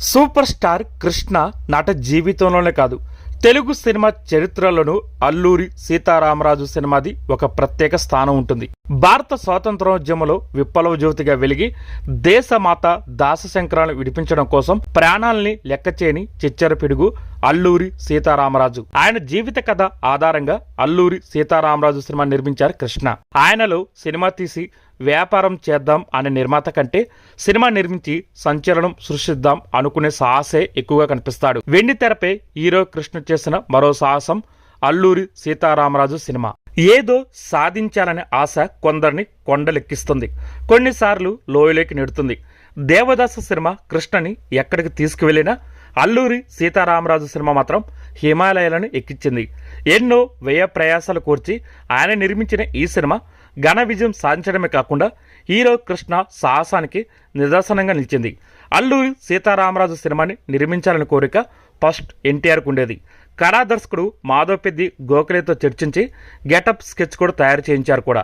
Super star Krishna నట జీవితంలోనే కాదు. తెలుగు సినిమా చరిత్రలోనూ అల్లూరి సీతారామరాజు సినిమాది ఒక ప్రత్యేక స్థానం ఉంటుంది. భారత స్వాతంత్రోద్యమంలో విప్లవ జ్యోతిగా వెలిగి దేశమాత దాసశంకరాలను విడిపించడం కోసం ప్రాణాల్ని లెక్కచేయని చిచ్చర పిడుగు అల్లూరి సీతారామరాజు. ఆయన జీవిత కథ ఆధారంగా అల్లూరి సీతారామరాజు సినిమా నిర్మించారు కృష్ణ. ఆయనలో సినిమా తీసి వ్యాపారం చేద్దాం అనే నిర్మాత కంటే సినిమా నిర్మించి సంచలనం సృష్టిద్దాం అనుకునే సాహసే ఎక్కువగా కనిపిస్తాడు. వెండి తెరపై హీరో కృష్ణ చేసిన మరో సాహసం అల్లూరి సీతారామరాజు సినిమా. ఏదో సాధించాలనే ఆశ కొందరిని కొండలెక్కిస్తుంది. కొన్నిసార్లు లోయలోకి నెడుతుంది. దేవదాస సినిమా కృష్ణని ఎక్కడికి తీసుకువెళ్ళినా అల్లూరి సీతారామరాజు సినిమా మాత్రం హిమాలయాలను ఎక్కించింది. ఎన్నో వ్యయ ప్రయాసాలు కూర్చి ఆయన నిర్మించిన ఈ సినిమా ఘన విజయం సాధించడమే కాకుండా హీరో కృష్ణ సాహసానికి నిదర్శనంగా నిలిచింది. అల్లూరి సీతారామరాజు సినిమాని నిర్మించాలని కోరిక ఫస్ట్ ఎన్టీఆర్కు ఉండేది. కళా దర్శకుడు మాధవ్ పెద్ది గోఖలేతో చర్చించి గెటప్ స్కెచ్ కూడా తయారు చేయించారు కూడా.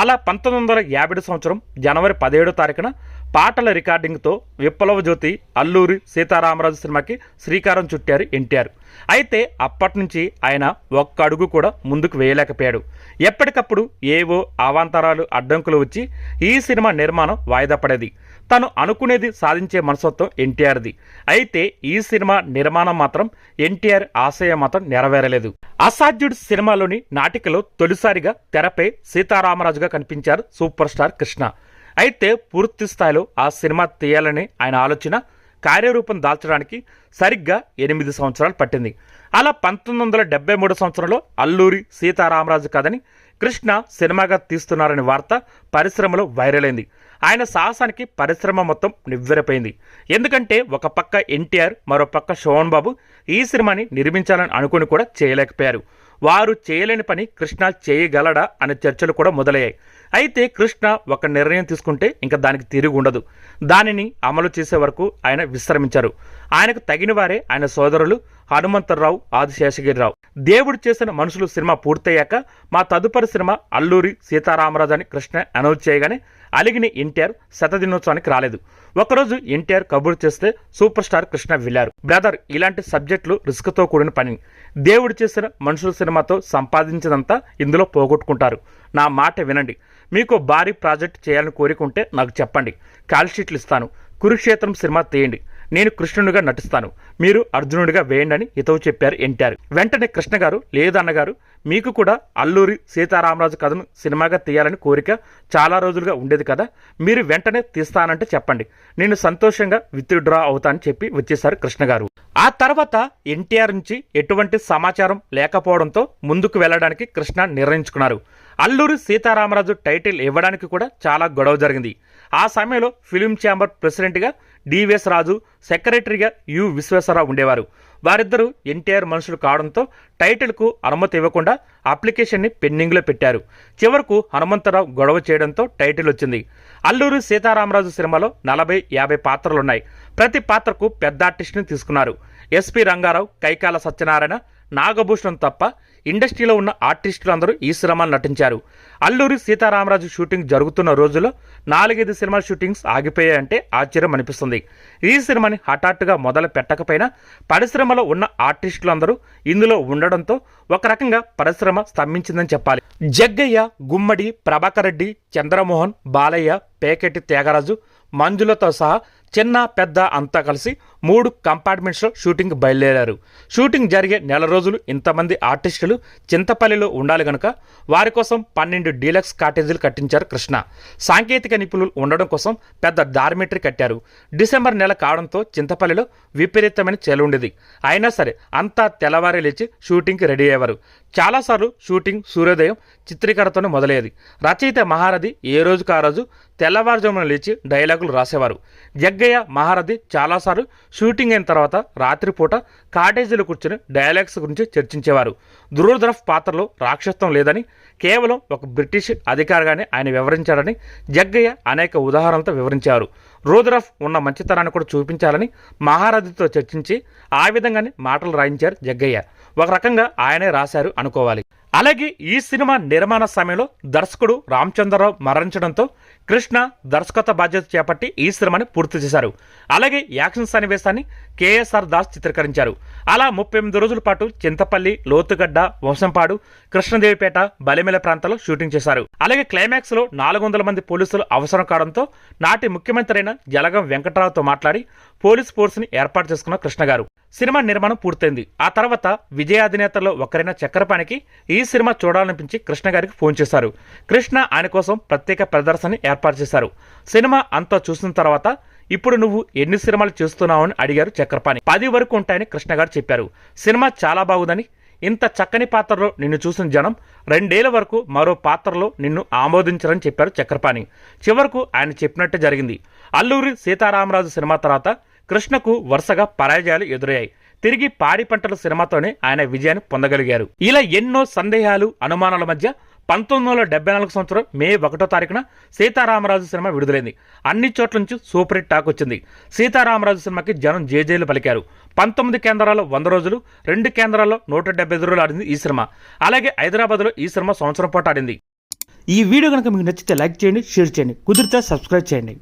అలా పంతొమ్మిది వందల యాభై సంవత్సరం జనవరి పదిహేడో తారీఖున పాటల రికార్డింగ్తో విప్లవ జ్యోతి అల్లూరి సీతారామరాజు సినిమాకి శ్రీకారం చుట్టారు ఎన్టీఆర్. అయితే అప్పటి నుంచి ఆయన ఒక్క అడుగు కూడా ముందుకు వేయలేకపోయాడు. ఎప్పటికప్పుడు ఏవో అవాంతరాలు అడ్డంకులు వచ్చి ఈ సినిమా నిర్మాణం వాయిదా పడేది. తను అనుకునేది సాధించే మనస్తత్వం ఎన్టీఆర్ది. అయితే ఈ సినిమా నిర్మాణం మాత్రం ఎన్టీఆర్ ఆశయం మాత్రం నెరవేరలేదు. అసాధ్యుడు సినిమాలోని నాటికలో తొలిసారిగా తెరపై సీతారామరాజుగా కనిపించారు సూపర్ స్టార్ కృష్ణ. అయితే పూర్తి స్థాయిలో ఆ సినిమా తీయాలని ఆయన ఆలోచన కార్యరూపం దాల్చడానికి సరిగ్గా ఎనిమిది సంవత్సరాలు పట్టింది. అలా పంతొమ్మిది వందల డెబ్బై మూడు సంవత్సరంలో అల్లూరి సీతారామరాజు కథని కృష్ణ సినిమాగా తీస్తున్నారనే వార్త పరిశ్రమలో వైరల్ అయింది. ఆయన సాహసానికి పరిశ్రమ మొత్తం నివ్వెరపోయింది. ఎందుకంటే ఒక పక్క ఎన్టీఆర్ మరో పక్క శోభన్ బాబు ఈ సినిమాని నిర్మించాలని అనుకుని కూడా చేయలేకపోయారు. వారు చేయలేని పని కృష్ణ చేయగలడా అనే చర్చలు కూడా మొదలయ్యాయి. అయితే కృష్ణ ఒక నిర్ణయం తీసుకుంటే ఇంకా దానికి తిరిగి ఉండదు. దానిని అమలు చేసే వరకు ఆయన విశ్రమించారు. ఆయనకు తగిన వారే ఆయన సోదరులు హనుమంతరావు ఆదిశేషగిరిరావు దేవుడు చేసిన మనుషులు సినిమా పూర్తయ్యాక మా తదుపరి సినిమా అల్లూరి సీతారామరాజు అని కృష్ణ అనౌన్స్ చేయగానే అలిగిన ఎన్టీఆర్ శతదినోత్సవానికి రాలేదు. ఒకరోజు ఎన్టీఆర్ కబురు చేస్తే సూపర్ స్టార్ కృష్ణ వెళ్ళారు. బ్రదర్ ఇలాంటి సబ్జెక్టులు రిస్క్తో కూడిన పని. దేవుడు చేసిన మనుషుల సినిమాతో సంపాదించినంతా ఇందులో పోగొట్టుకుంటారు. నా మాట వినండి. మీకు భారీ ప్రాజెక్ట్ చేయాలని కోరికుంటే నాకు చెప్పండి. కాల్ షీట్లు ఇస్తాను. కురుక్షేత్రం సినిమా తీయండి. నేను కృష్ణుడిగా నటిస్తాను. మీరు అర్జునుడిగా వేయండి అని హితవు చెప్పారు ఎన్టీఆర్. వెంటనే కృష్ణ గారు లేదన్నగారు మీకు కూడా అల్లూరి సీతారామరాజు కథను సినిమాగా తీయాలని కోరిక చాలా రోజులుగా ఉండేది కదా. మీరు వెంటనే తీస్తానంటే చెప్పండి. నేను సంతోషంగా విత్డ్రా అవుతానని చెప్పి వచ్చేశారు కృష్ణ గారు. ఆ తర్వాత ఎన్టీఆర్ నుంచి ఎటువంటి సమాచారం లేకపోవడంతో ముందుకు వెళ్ళడానికి కృష్ణ నిర్ణయించుకున్నారు. అల్లూరి సీతారామరాజు టైటిల్ ఇవ్వడానికి కూడా చాలా గొడవ జరిగింది. ఆ సమయంలో ఫిలిం ఛాంబర్ ప్రెసిడెంట్గా డివిఎస్ రాజు సెక్రటరీగా యు విశ్వేశ్వరరావు ఉండేవారు. వారిద్దరూ ఎన్టీఆర్ మనుషులు కావడంతో టైటిల్కు అనుమతి ఇవ్వకుండా అప్లికేషన్ని పెండింగ్లో పెట్టారు. చివరకు హనుమంతరావు గొడవ చేయడంతో టైటిల్ వచ్చింది అల్లూరి సీతారామరాజు సినిమాలో నలభై యాభై పాత్రలున్నాయి. ప్రతి పాత్రకు పెద్ద ఆర్టిస్ట్ని తీసుకున్నారు. ఎస్పి రంగారావు కైకాల సత్యనారాయణ నాగభూషణ్ తప్ప ఇండస్ట్రీలో ఉన్న ఆర్టిస్టులందరూ ఈ సినిమాను నటించారు. అల్లూరి సీతారామరాజు షూటింగ్ జరుగుతున్న రోజుల్లో నాలుగైదు సినిమా షూటింగ్స్ ఆగిపోయాయంటే ఆశ్చర్యం అనిపిస్తుంది. ఈ సినిమాని హఠాత్తుగా మొదలు పెట్టకపోయినా పరిశ్రమలో ఉన్న ఆర్టిస్టులందరూ ఇందులో ఉండడంతో ఒక రకంగా పరిశ్రమ స్తంభించిందని చెప్పాలి. జగ్గయ్య గుమ్మడి ప్రభాకర్ రెడ్డి చంద్రమోహన్ బాలయ్య పేకెటి త్యాగరాజు మంజులతో సహా చిన్న పెద్ద అంతా కలిసి మూడు కంపార్ట్మెంట్స్లో షూటింగ్ బయలుదేరారు. షూటింగ్ జరిగే నెల రోజులు ఇంతమంది ఆర్టిస్టులు చింతపల్లిలో ఉండాలి గనుక వారి కోసం పన్నెండు డీలక్స్ కాటేజీలు కట్టించారు కృష్ణ. సాంకేతిక నిపుణులు ఉండడం కోసం పెద్ద డార్మెటరీ కట్టారు. డిసెంబర్ నెల కావడంతో చింతపల్లిలో విపరీతమైన చెలుండేది అయినా సరే అంతా తెల్లవారి లేచి షూటింగ్కి రెడీ అయ్యేవారు. చాలాసార్లు షూటింగ్ సూర్యోదయం చిత్రీకరణతోనే మొదలయ్యేది. రచయిత మహారథి ఏ రోజుకు ఆ రోజు తెల్లవారుజామున లేచి డైలాగులు రాసేవారు. జగ్గయ్య మహారథి చాలాసార్లు షూటింగ్ అయిన తర్వాత రాత్రిపూట కాటేజీలో కూర్చుని డైలాగ్స్ గురించి చర్చించేవారు. దురదరఫ్ పాత్రలో రాక్షసత్వం లేదని కేవలం ఒక బ్రిటిష్ అధికారిగానే ఆయన వివరించారని జగ్గయ్య అనేక ఉదాహరణలతో వివరించారు. రూద్రఫ్ ఉన్న మంచితనాన్ని కూడా చూపించాలని మహారథితో చర్చించి ఆ విధంగానే మాటలు రాయించారు జగ్గయ్య. ఒక రకంగా ఆయనే రాశారు అనుకోవాలి. అలాగే ఈ సినిమా నిర్మాణ సమయంలో దర్శకుడు రామచంద్రరావు మరణించడంతో కృష్ణ దర్శకత్వ బాధ్యత చేపట్టి ఈ సినిమాని పూర్తి చేశారు. అలాగే యాక్షన్ సన్నివేశాన్ని కేఎస్ఆర్ దాస్ చిత్రీకరించారు. అలా ముప్పై ఎనిమిది రోజుల పాటు చింతపల్లి లోతుగడ్డ వంశంపాడు కృష్ణదేవిపేట బలిమెల ప్రాంతాల్లో షూటింగ్ చేశారు. అలాగే క్లైమాక్స్లో నాలుగు వందల మంది పోలీసులు అవసరం కావడంతో నాటి ముఖ్యమంత్రి అయిన జలగం వెంకటరావుతో మాట్లాడి పోలీస్ ఫోర్స్ని ఏర్పాటు చేసుకున్న కృష్ణ గారు. సినిమా నిర్మాణం పూర్తయింది. ఆ తర్వాత విజయ అధినేతల్లో ఒకరైన చక్రపాణికి ఈ సినిమా చూడాలనిపించి కృష్ణ గారికి ఫోన్ చేశారు. కృష్ణ ఆయన కోసం ప్రత్యేక ప్రదర్శన ఏర్పాటు చేశారు. సినిమా అంతా చూసిన తర్వాత ఇప్పుడు నువ్వు ఎన్ని సినిమాలు చేస్తున్నావు అని అడిగారు చక్రపాణి. పది వరకు ఉంటాయని కృష్ణ గారు చెప్పారు. సినిమా చాలా బాగుందని ఇంత చక్కని పాత్రలో నిన్ను చూసిన జనం రెండేళ్ళ వరకు మరో పాత్రలో నిన్ను ఆమోదించరని చెప్పారు చక్రపాణి. చివరకు ఆయన చెప్పినట్టే జరిగింది. అల్లూరి సీతారామరాజు సినిమా తర్వాత కృష్ణకు వరుసగా పరాజయాలు ఎదురయ్యాయి. తిరిగి పాడి పంటల సినిమాతోనే ఆయన విజయాన్ని పొందగలిగారు. ఇలా ఎన్నో సందేహాలు అనుమానాల మధ్య పంతొమ్మిది వందల డెబ్బై నాలుగు సంవత్సరం మే ఒకటో తారీఖున సీతారామరాజు సినిమా విడుదలైంది. అన్ని చోట్ల నుంచి సూపర్ హిట్ టాక్ వచ్చింది. సీతారామరాజు సినిమాకి జనం జేజేలు పలికారు. పంతొమ్మిది కేంద్రాల్లో వంద రోజులు రెండు కేంద్రాల్లో నూట డెబ్బై రోజులు ఆడింది ఈ సినిమా. అలాగే హైదరాబాద్లో ఈ సినిమా సంవత్సరం పాటు ఆడింది. ఈ వీడియో కనుక మీకు నచ్చితే లైక్ చేయండి షేర్ చేయండి. కుదిరితే సబ్స్క్రైబ్ చేయండి.